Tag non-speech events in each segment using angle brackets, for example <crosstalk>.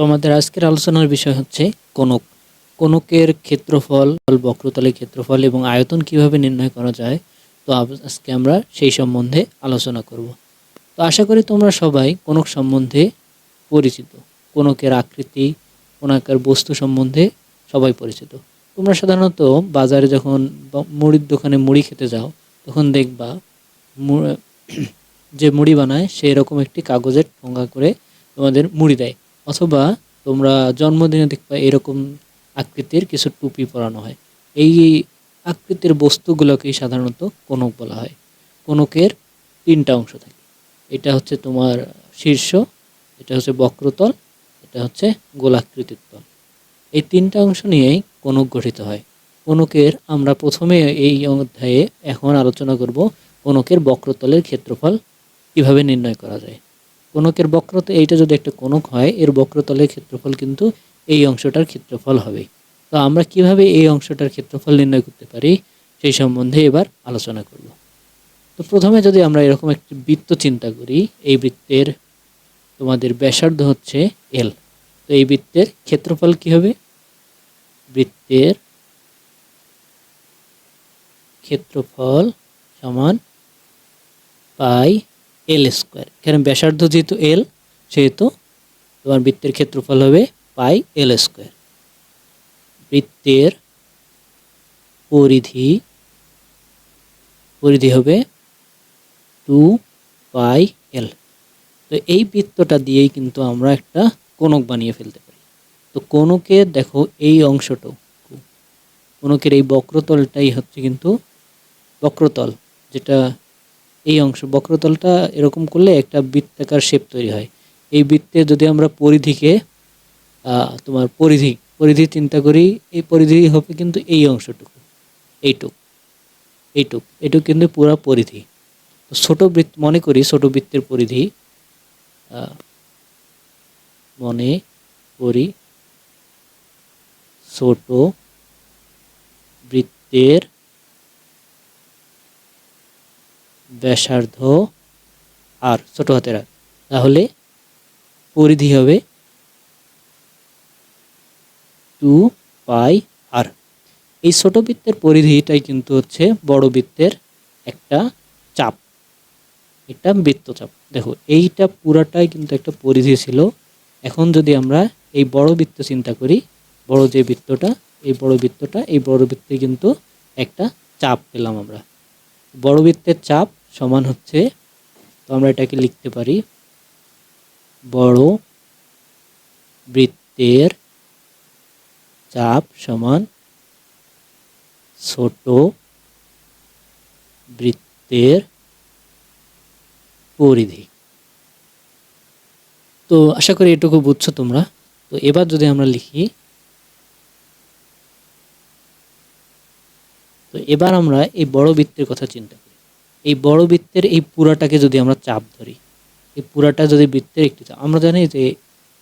আমাদের আজকের আলোচনার বিষয় হচ্ছে কোনক। কোনকের ক্ষেত্রফল, বক্রতলের ক্ষেত্রফল এবং আয়তন কীভাবে নির্ণয় করা যায়, তো আজকে আমরা সেই সম্বন্ধে আলোচনা করব। তো আশা করি তোমরা সবাই কোনক সম্বন্ধে পরিচিত। কোনকের আকৃতি, কোনাকার বস্তু সম্বন্ধে সবাই পরিচিত। তোমরা সাধারণত বাজারে যখন মুড়ির দোকানে মুড়ি খেতে যাও, তখন দেখবা <clears throat> যে মুড়ি বানায় সেই রকম একটি কাগজের ঠোঙ্গা করে তোমাদের মুড়ি দেয়। অথবা তোমরা জন্মদিনে দেখবা এরকম আকৃতির কিছু টুপি পরানো হয়। এই আকৃতির বস্তুগুলোকেই সাধারণত কোনক বলা হয়। কোনকের তিনটা অংশ থাকে। এটা হচ্ছে তোমার শীর্ষ, এটা হচ্ছে বক্রতল, এটা হচ্ছে গোলাকৃতির তল। এই তিনটা অংশ নিয়েই কোনক গঠিত হয়। কোনকের আমরা প্রথমে এই অধ্যায়ে এখন আলোচনা করব কোনকের বক্রতলের ক্ষেত্রফল কীভাবে নির্ণয় করা যায়। কোনকের বক্রতা, এইটা যদি একটা কোনক হয়, এর বক্রতলের ক্ষেত্রফল কিন্তু এই অংশটার ক্ষেত্রফল হবে। তো আমরা কীভাবে এই অংশটার ক্ষেত্রফল নির্ণয় করতে পারি, সেই সম্বন্ধে এবার আলোচনা করব। তো প্রথমে যদি আমরা এরকম একটি বৃত্ত চিন্তা করি, এই বৃত্তের তোমাদের ব্যাসার্ধ হচ্ছে এল তো এই বৃত্তের ক্ষেত্রফল কি হবে? বৃত্তের ক্ষেত্রফল সমান পাই এল স্কোয়ার এখানে ব্যাসার্ধ যেহেতু এল সেহেতু তোমার বৃত্তের ক্ষেত্রফল হবে পাই এল স্কোয়ার বৃত্তের পরিধি পরিধি হবে টু পাই এল তো এই বৃত্তটা দিয়েই কিন্তু আমরা একটা কোনক বানিয়ে ফেলতে পারি। তো কোনকের দেখো এই অংশটাও কোনকের এই বক্রতলটাই হচ্ছে কিন্তু বক্রতল, যেটা এই অংশ। বক্রতলটা এরকম করলে একটা বৃত্তাকার শেপ তৈরি হয়। এই বৃত্তে যদি আমরা পরিধিকে তোমার পরিধি পরিধি চিন্তা করি, এই পরিধি হবে কিন্তু এই অংশটুকু। এইটুক। এইটুক। এইটুক কিন্তু পুরো পরিধি। তো ছোট বৃত্ত মনে করি, ছোট বৃত্তের পরিধি মনে করি ছোট বৃত্তের ব্যাসার্ধ আর ছোট হাতের আর তাহলে পরিধি হবে টু পাই আর। এই ছোট বৃত্তের পরিধিটাই কিন্তু হচ্ছে বড় বৃত্তের একটা চাপ। এটা বৃত্তচাপ দেখো, এইটা পুরাটাই কিন্তু একটা পরিধি ছিল। এখন যদি আমরা এই বড় বৃত্ত চিন্তা করি, বড় যে বৃত্তটা, এই বড় বৃত্তটা, এই বড় বৃত্তে কিন্তু একটা চাপ পেলাম আমরা। বড় বৃত্তের চাপ সমান হচ্ছে, তো আমরা এটাকে লিখতে পারি বড় বৃত্তের চাপ সমান ছোট বৃত্তের পরিধি। তো আশা করি এটুকু বুঝছ তোমরা। তো এবার যদি আমরা লিখি, তো এবার আমরা এই বড় বৃত্তের কথা চিন্তা করি। এই বড় বৃত্তের এই পুরাটাকে যদি আমরা চাপ ধরি, এই পুরাটা যদি বৃত্তের একটি চাপ, আমরা জানি যে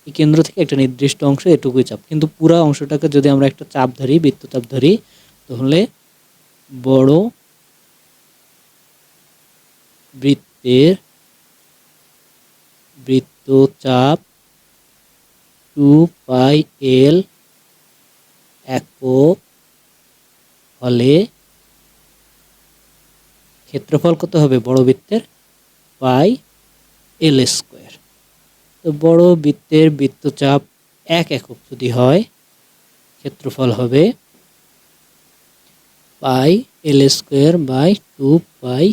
এই কেন্দ্র থেকে একটা নির্দিষ্ট অংশ এটুকুই চাপ। কিন্তু পুরা অংশটাকে যদি আমরা একটা চাপ ধরি বৃত্তচাপ ধরি, তাহলে বড় বৃত্তের বৃত্তচাপ টু পাই এল একক হলে ক্ষেত্রফল কত হবে? বড় বৃত্তের পাই এল স্কোয়ার। তো বড় বৃত্তের বৃত্তচাপ এক একক যদি হয় ক্ষেত্রফল হবে pi L square by two pi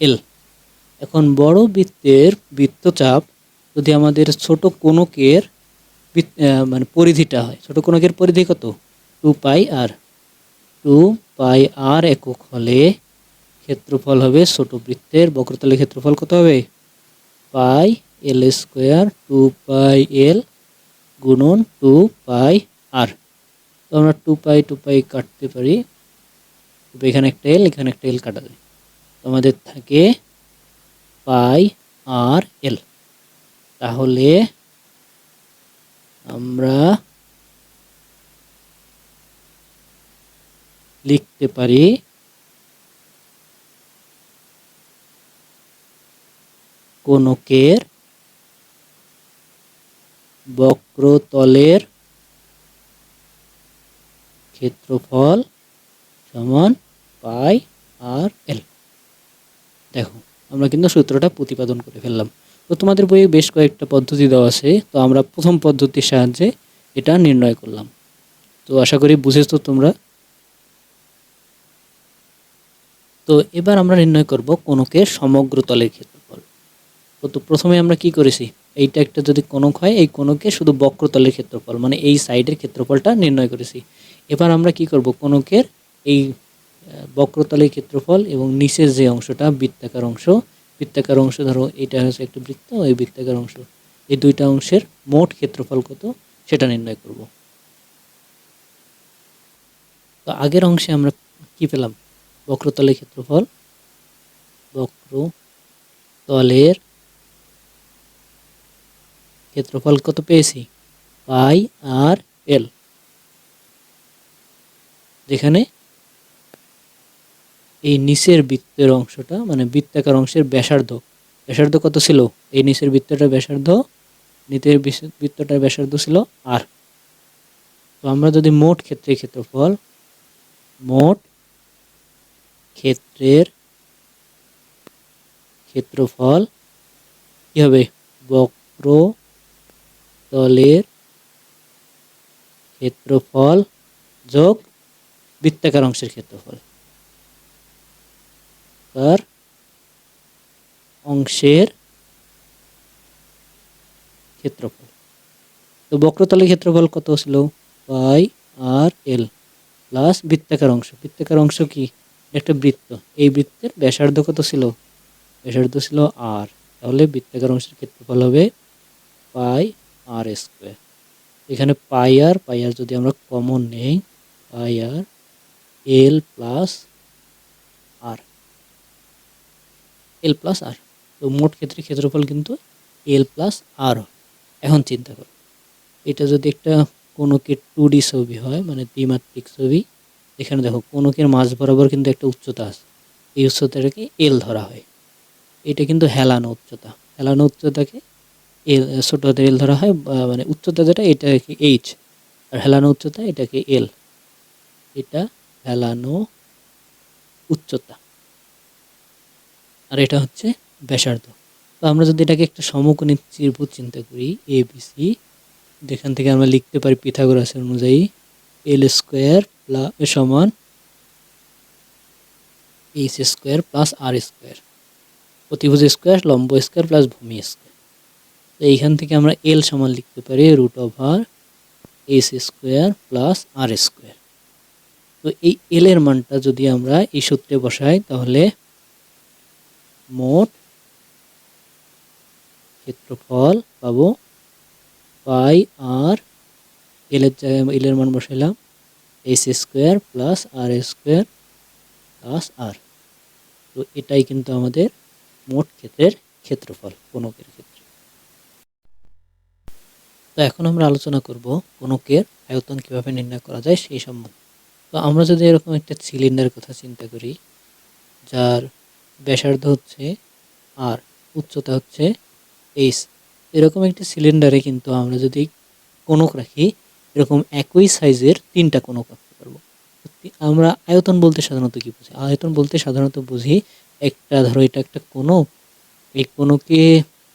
L. এখন বড় বৃত্তের বৃত্তচাপ যদি আমাদের ছোট আহ, মানে পরিধিটা হয় ছোট কোনকের পরিধি কত? টু পাই আর টু পাই আর একক হলে ক্ষেত্রফল হবে ছোট বৃত্তের বক্রতলের ক্ষেত্রফল কত হবে? Pi L square two pi এল গুণন টু পাই আর। তো আমরা টু পাই টু পাই কাটতে পারি। এখানে একটা এল এখানে একটা এল কাটা যায়। আমাদের থাকে পাই আর এল তাহলে আমরা লিখতে পারি কোনকের বক্রতলের ক্ষেত্রফল সমান পাই আর এল? দেখো, আমরা কিন্তু সূত্রটা প্রতিপাদন করে ফেললাম। তো তোমাদের বইয়ে বেশ কয়েকটা পদ্ধতি দেওয়া আছে। তো আমরা প্রথম পদ্ধতির সাহায্যে এটা নির্ণয় করলাম। তো আশা করি বুঝেছ তোমরা? তো এবার আমরা নির্ণয় করব কোনকের সমগ্র তলের ক্ষেত্রফল তো প্রথমে আমরা কি করেছি? এইটা একটা যদি কোনক হয়, এই কোনকে শুধু বক্রতলের ক্ষেত্রফল মানে এই সাইডের ক্ষেত্রফলটা নির্ণয় করেছি। এবার আমরা কি করব? কোনকের এই বক্রতলের ক্ষেত্রফল এবং নিচের যে অংশটা, বৃত্তাকার অংশ বৃত্তাকার অংশ ধরো এটা হচ্ছে একটা বৃত্ত, এই বৃত্তাকার অংশ, এই দুইটা অংশের মোট ক্ষেত্রফল কত? সেটা নির্ণয় করব। তো আগের অংশে আমরা কি পেলাম? বক্রতলের ক্ষেত্রফল, বক্রতলের ক্ষেত্রফল কত পেয়েছি? পাই আর এল। যেখানে এই নিচের বৃত্তের অংশটা মানে বৃত্তাকার অংশের ব্যাসার্ধ ব্যাসার্ধ কত ছিল? এই নিচের বৃত্তটার ব্যাসার্ধ, নিচের বৃত্তটার ব্যাসার্ধ ছিল আর। তো আমরা যদি মোট ক্ষেত্রের ক্ষেত্রফল, মোট ক্ষেত্রের ক্ষেত্রফল কি হবে? বক্র তলের ক্ষেত্রফল যোগ বৃত্তাকার অংশের ক্ষেত্রফল। তার অংশের ক্ষেত্রফল। তো বক্রতলের ক্ষেত্রফল কত ছিল? পাই আর এল প্লাস বৃত্তাকার অংশ। বৃত্তাকার অংশ কি? একটা বৃত্ত। এই বৃত্তের ব্যাসার্ধ কত ছিল? ব্যাসার্ধ ছিল আর। তাহলে বৃত্তাকার অংশের ক্ষেত্রফল হবে পাই আর স্কোয়ার এখানে পাই আর পাই আর যদি আমরা কমন নেই পাই আর এল প্লাস আর এল প্লাস আর তো মোট ক্ষেত্রে ক্ষেত্রফল কিন্তু এল প্লাস আর এখন চিন্তা করো, এটা যদি একটা কোনকের টু ডি ছবি হয় মানে দ্বিমাত্রিক ছবি, এখানে দেখো কোনকের মাঝ বরাবর কিন্তু একটা উচ্চতা আছে। এই উচ্চতাটাকে এল ধরা হয়। এটা কিন্তু হেলানো উচ্চতা। হেলানো উচ্চতাকে এল ছোট হাতের এল ধরা হয় মানে উচ্চতা যেটা এটাকে এইচ আর হেলানো উচ্চতা এটাকে এল এটা হেলানো উচ্চতা। আর এটা হচ্ছে ব্যাসার্ধ। তো আমরা যদি এটাকে একটা সমকোণী ত্রিভুজ চিন্তা করি এ বি সি যেখান থেকে আমরা লিখতে পারি পিথাগোরাসের অনুযায়ী এল স্কোয়ার প্লাস সমান H square plus R square প্রতিভুজ square লম্ব স্কোয়ার প্লাস ভূমি স্কোয়ার তো এইখান থেকে আমরা এল সমান লিখতে পারি root over H square plus R square তো এই এল এর মানটা যদি আমরা এই সূত্রে বসাই, তাহলে মোট ক্ষেত্রফল পাবো পাই আর এল এর জায়গায় এল এর মান বসাইলাম H square plus R square plus R তো এটাই কিন্তু আমাদের মোট ক্ষেত্রের ক্ষেত্রফল কোনকের ক্ষেত্রে। তো এখন আমরা আলোচনা করব কোনকের আয়তন কীভাবে নির্ণয় করা যায় সেই সম্বন্ধে। তো আমরা যদি এরকম একটা সিলিন্ডারের কথা চিন্তা করি, যার ব্যাসার্ধ হচ্ছে আর উচ্চতা হচ্ছে এইচ এরকম একটি সিলিন্ডারে কিন্তু আমরা যদি কোনক রাখি, এরকম একই সাইজের তিনটা কোনক রাখতে পারব। আমরা আয়তন বলতে সাধারণত কি বুঝি? আয়তন বলতে সাধারণত বুঝি একটা, ধরো এটা একটা কোনক, এই কোনকে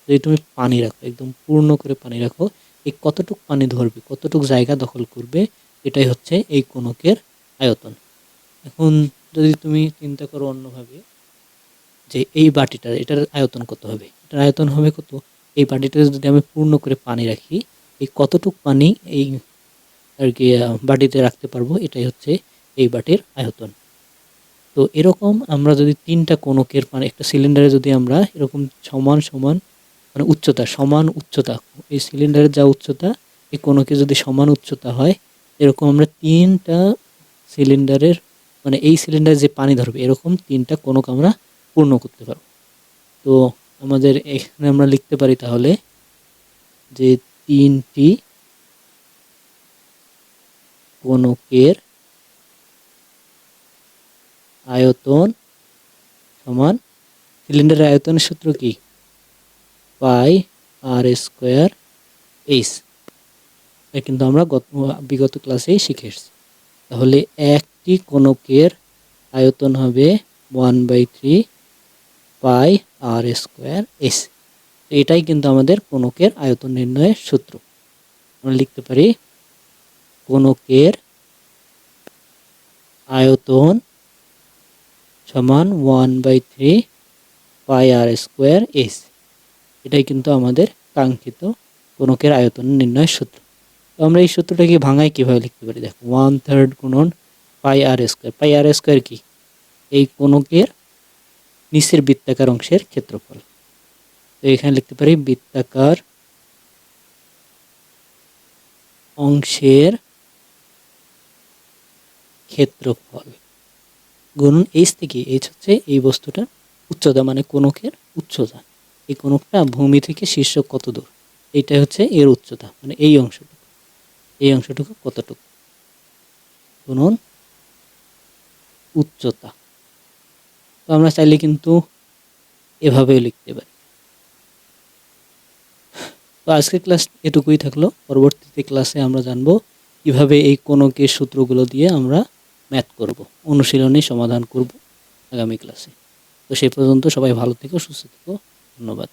যদি তুমি পানি রাখো, একদম পূর্ণ করে পানি রাখো এই কতটুক পানি ধরবে, কতটুক জায়গা দখল করবে, এটাই হচ্ছে এই কোনকের আয়তন। এখন যদি তুমি চিন্তা করো অন্যভাবে, যে এই বাটিটার এটার আয়তন কত হবে? এটার আয়তন হবে কত? এই বাটিটা যদি আমি পূর্ণ করে পানি রাখি, এই কতটুক পানি এই, আর কি বাটিতে রাখতে পারব, এটাই হচ্ছে এই বাটির আয়তন। তো এরকম আমরা যদি তিনটা কোনকের পানি, একটা সিলিন্ডারে যদি আমরা এরকম সমান সমান মানে উচ্চতা, সমান উচ্চতা। এই সিলিন্ডারের যা উচ্চতা, এই কোনকে যদি সমান উচ্চতা হয়, এরকম আমরা তিনটা সিলিন্ডারের মানে এই সিলিন্ডারে যে পানি ধরবে, এরকম তিনটা কোনক আমরা পূর্ণ করতে পারব। তো আমাদের এখানে আমরা লিখতে পারি তাহলে যে তিনটি কোনকের আয়তন সমান সিলিন্ডারের আয়তনের সূত্র কি? পাই আর স্কোয়ার এইচ এটা কিন্তু আমরা গত, বিগত ক্লাসেই শিখে এসেছি। তাহলে একটি কোণকের আয়তন হবে one by three pi r square s এটাই কিন্তু আমাদের কোণকের আয়তন নির্ণয়ের সূত্র। আমরা লিখতে পারি কোণকের আয়তন সমান one by three pi r square s এটাই কিন্তু আমাদের কাঙ্ক্ষিত কোণকের আয়তন নির্ণয়ের সূত্র। তো আমরা এই সূত্রটাকে ভাঙায় কীভাবে লিখতে পারি? দেখো ওয়ান থার্ড গুণন পাই আর স্কোয়ার পাই আর স্কোয়ার কি? এই কোণকের নিচের বৃত্তাকার অংশের ক্ষেত্রফল। তো এখানে লিখতে পারি বৃত্তাকার অংশের ক্ষেত্রফল গুণন এইচ থেকে এইচ হচ্ছে এই বস্তুটার উচ্চতা মানে কোণকের উচ্চতা। এই কোণকটা ভূমি থেকে শীর্ষ কত দূর? এইটা হচ্ছে এর উচ্চতা মানে এই অংশটুকু। এই অংশটুকু কতটুকু? গুণন উচ্চতা। তো আমরা চাইলে কিন্তু এভাবেও লিখতে পারি। তো আজকের ক্লাস এটুকুই থাকল। পরবর্তীতে ক্লাসে আমরা জানব কীভাবে এই কোণকের সূত্রগুলো দিয়ে আমরা ম্যাথ করব, অনুশীলনে সমাধান করব আগামী ক্লাসে। তো সেই পর্যন্ত সবাই ভালো থেকো, সুস্থ থেকো। ধন্যবাদ।